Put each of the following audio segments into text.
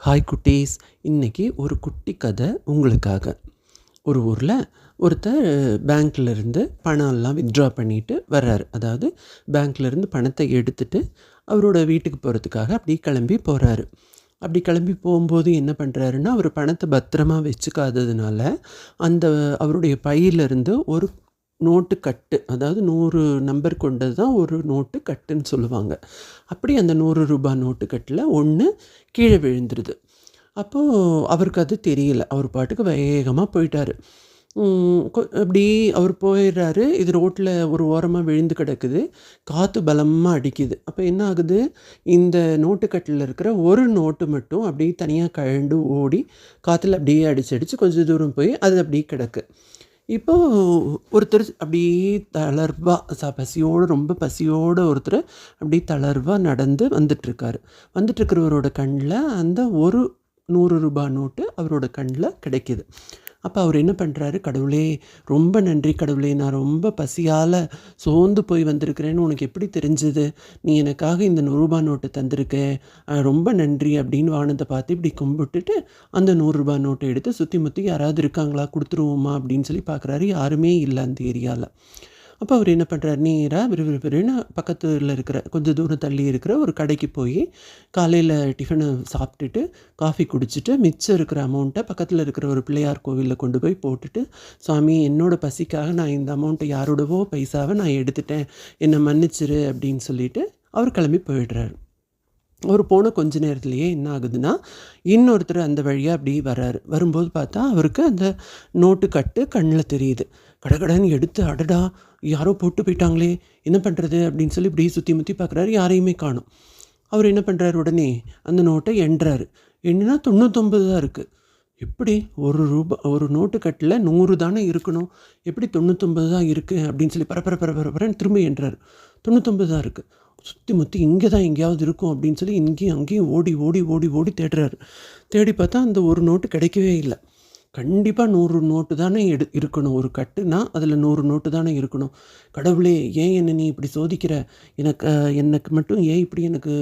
Hi குட்டீஸ். இன்றைக்கி ஒரு குட்டி கதை உங்களுக்காக. ஒரு ஊரில் ஒருத்தர் பேங்க்ல இருந்து பணம்லாம் வித்ட்ரா பண்ணிட்டு வர்றாரு. அதாவது பேங்க்லேருந்து பணத்தை எடுத்துட்டு அவரோட வீட்டுக்கு போகிறதுக்காக அப்படி கிளம்பி போகிறாரு அப்படி கிளம்பி போகும்போது என்ன பண்ணுறாருன்னா அவர் பணத்தை பத்திரமா வச்சுக்காததுனால அந்த அவருடைய பையிலிருந்து ஒரு நோட்டு கட்டு. அதாவது நூறு நம்பர் கொண்டது தான் ஒரு நோட்டு கட்டுன்னு சொல்லுவாங்க. அப்படி அந்த நூறு ரூபாய் நோட்டு கட்டில் ஒன்று கீழே விழுந்துருது. அப்போது அவருக்கு அது தெரியல. அவர் பாட்டுக்கு வேகமாக போயிட்டார். கொ- அப்படி அவர் போயிடுறாரு. இது ரோட்டில் ஒரு ஓரமாக விழுந்து கிடக்குது. காற்று பலமாக அடிக்குது. அப்போ என்ன ஆகுது? இந்த நோட்டுக்கட்டில் இருக்கிற ஒரு நோட்டு மட்டும் அப்படியே தனியாக கழண்டு ஓடி காற்றுல அப்படியே அடிச்சு அடித்து கொஞ்சம் தூரம் போய் அது அப்படியே கிடக்கு. இப்போ ஒருத்தர் அப்படியே தளர்வாக ச பசியோடு ரொம்ப பசியோடு ஒருத்தர் அப்படியே தளர்வாக நடந்து வந்துட்டுருக்காரு. வந்துட்டுருக்கிறவரோட கண்ணில் அந்த ஒரு நூறு ரூபாய் நோட்டு அவரோட கண்ணில் கிடைக்கிது. அப்போ அவர் என்ன பண்ணுறாரு கடவுளே ரொம்ப நன்றி கடவுளே. நான் ரொம்ப பசியால் சோர்ந்து போய் வந்திருக்கிறேன்னு உனக்கு எப்படி தெரிஞ்சது? நீ எனக்காக இந்த நூறுரூபா நோட்டு தந்திருக்க. ரொம்ப நன்றி அப்படின்னு வானத்தை பார்த்து இப்படி கும்பிட்டுட்டு அந்த நூறுரூபா நோட்டை எடுத்து சுற்றி முற்றி யாராவது இருக்காங்களா? கொடுத்துருவோமா? அப்படின்னு சொல்லி பார்க்குறாரு. யாருமே இல்லை அந்த ஏரியாவில் அப்போ அவர் என்ன பண்ணுறாரு நேராக விறுவிறுவிறுன்னு பக்கத்தில் இருக்கிற கொஞ்சம் தூரம் தள்ளி இருக்கிற ஒரு கடைக்கு போய் காலையில் டிஃபனை சாப்பிட்டுட்டு காஃபி குடிச்சிட்டு மிச்சம் இருக்கிற அமௌண்ட்டை பக்கத்தில் இருக்கிற ஒரு பிள்ளையார் கோவிலில் கொண்டு போய் போட்டுட்டு சாமி என்னோடய பசிக்காக நான் இந்த அமௌண்ட்டை யாரோடவோ பைசாவை நான் எடுத்துட்டேன். என்னை மன்னிச்சிரு அப்படின்னு சொல்லிட்டு அவர் கிளம்பி போயிடுறாரு. அவர் போன கொஞ்ச நேரத்துலையே என்ன ஆகுதுன்னா இன்னொருத்தர் அந்த வழியாக அப்படி வர்றாரு. வரும்போது பார்த்தா அவருக்கு அந்த நோட்டு கட்டு கண்ணில் தெரியுது. கடகடன்னு எடுத்து அடடா! யாரோ போட்டு போயிட்டாங்களே என்ன பண்ணுறது அப்படின்னு சொல்லி இப்படி சுற்றி முற்றி பார்க்குறாரு யாரையுமே காணும். அவர் என்ன பண்ணுறாரு உடனே அந்த நோட்டை எண்ணுறாரு எண்ணுனா தொண்ணூத்தொம்பது தான் இருக்குது எப்படி ஒரு ரூபா ஒரு நோட்டு கட்டில் நூறு தானே இருக்கணும்? எப்படி தொண்ணூத்தொம்பது தான் இருக்குது அப்படின்னு சொல்லி பரபர பரபர பரன்னு திரும்ப எண்ணுறாரு தொண்ணூத்தொம்பது தான் இருக்குது சுற்றி முற்றி இங்கே தான் எங்கேயாவது இருக்கும் அப்படின்னு சொல்லி இங்கேயும் அங்கேயும் ஓடி ஓடி ஓடி ஓடி தேடுறாரு. தேடி பார்த்தா அந்த ஒரு நோட்டு கிடைக்கவே இல்லை. கண்டிப்பாக நூறு நோட்டு தானே எடு இருக்கணும். ஒரு கட்டுனா அதில் நூறு நோட்டு தானே இருக்கணும். கடவுளே ஏன் என்னை நீ இப்படி சோதிக்கிற? எனக்கு எனக்கு மட்டும் ஏன் இப்படி எனக்கு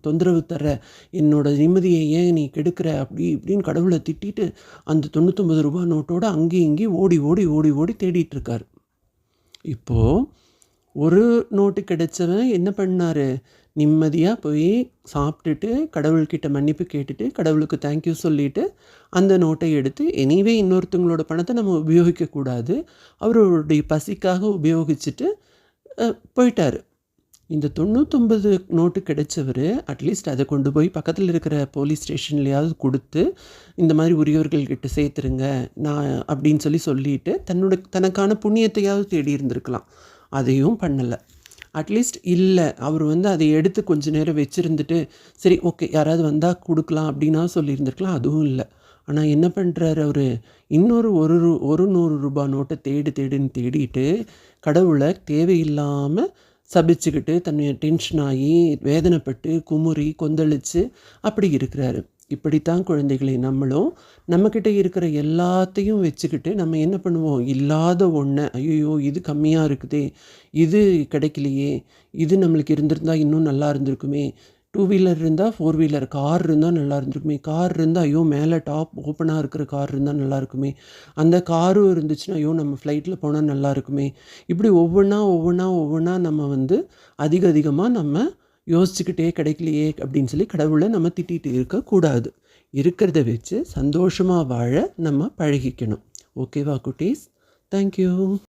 தொந்தரவு தர்ற? என்னோட நிம்மதியை ஏன் நீ கெடுக்கிற? அப்படி இப்படின்னு கடவுளை திட்டிட்டு அந்த தொண்ணூத்தொம்பது ரூபாய் நோட்டோடு அங்கேயும் இங்கேயும் ஓடி ஓடி ஓடி ஓடி தேடிட்டு இருக்காரு. இப்போது ஒரு நோட்டு கிடைச்சவன் என்ன பண்ணாரு? நிம்மதியாக போய் சாப்பிட்டுட்டு கடவுள்கிட்ட மன்னிப்பு கேட்டுட்டு கடவுளுக்கு தேங்க்யூ சொல்லிட்டு அந்த நோட்டை எடுத்து எனிவே இன்னொருத்தவங்களோட பணத்தை நம்ம உபயோகிக்கக்கூடாது அவருடைய பசிக்காக உபயோகிச்சுட்டு போயிட்டார். இந்த தொண்ணூத்தொம்பது நோட்டு கிடைச்சவர் அட்லீஸ்ட் அதை கொண்டு போய் பக்கத்தில் இருக்கிற போலீஸ் ஸ்டேஷன்லையாவது கொடுத்து இந்த மாதிரி உரியவர்கள்கிட்ட சேர்த்துருங்க நான் அப்படின்னு சொல்லி சொல்லிட்டு தன்னோட தனக்கான புண்ணியத்தையாவது தேடி இருந்திருக்கலாம். அதையும் பண்ணலை. அட்லீஸ்ட் இல்லை. அவர் வந்து அதை எடுத்து கொஞ்ச நேரம் வச்சுருந்துட்டு சரி ஓகே யாராவது வந்தால் கொடுக்கலாம் அப்படின்னா சொல்லியிருந்துருக்கலாம். அதுவும் இல்லை. ஆனால் என்ன பண்ணுறாரு அவர்? இன்னொரு ஒரு ரூ- ஒரு நூறு ரூபாய் நோட்டை தேடு தேடுன்னு தேடிட்டு கடவுளை தேவையில்லாமல் சபிச்சுக்கிட்டு தன்னை டென்ஷன் ஆகி வேதனைப்பட்டு குமுறி கொந்தளித்து அப்படி இருக்கிறாரு. இப்படித்தான் குழந்தைகளை நம்மளும் நம்மக்கிட்ட இருக்கிற எல்லாத்தையும் வச்சுக்கிட்டு நம்ம என்ன பண்ணுவோம்? இல்லாத ஒன்று ஐயோ இது கம்மியாக இருக்குதே இது கிடைக்கலையே இது நம்மளுக்கு இருந்திருந்தால் இன்னும் நல்லா இருந்திருக்குமே. டூ வீலர் இருந்தால் ஃபோர் வீலர் கார் இருந்தால் நல்லா இருந்திருக்குமே. கார் இருந்தால் ஐயோ மேலே டாப் ஓப்பனாக இருக்கிற கார் இருந்தால் நல்லா இருக்குமே. அந்த காரும் இருந்துச்சுன்னா ஐயோ நம்ம ஃப்ளைட்டில் போனால் நல்லா இருக்குமே. இப்படி ஒவ்வொன்றா ஒவ்வொன்றா ஒவ்வொன்றா நம்ம வந்து அதிக அதிகமாக நம்ம யோசிச்சுக்கிட்டே கிடைக்கலையே அப்படின்னு சொல்லி கடவுளை நம்ம திட்டிகிட்டு இருக்கக்கூடாது. இருக்கிறத வச்சு சந்தோஷமாக வாழ நம்ம பழகிக்கணும். ஓகேவா குட்டீஸ்? தேங்க்யூ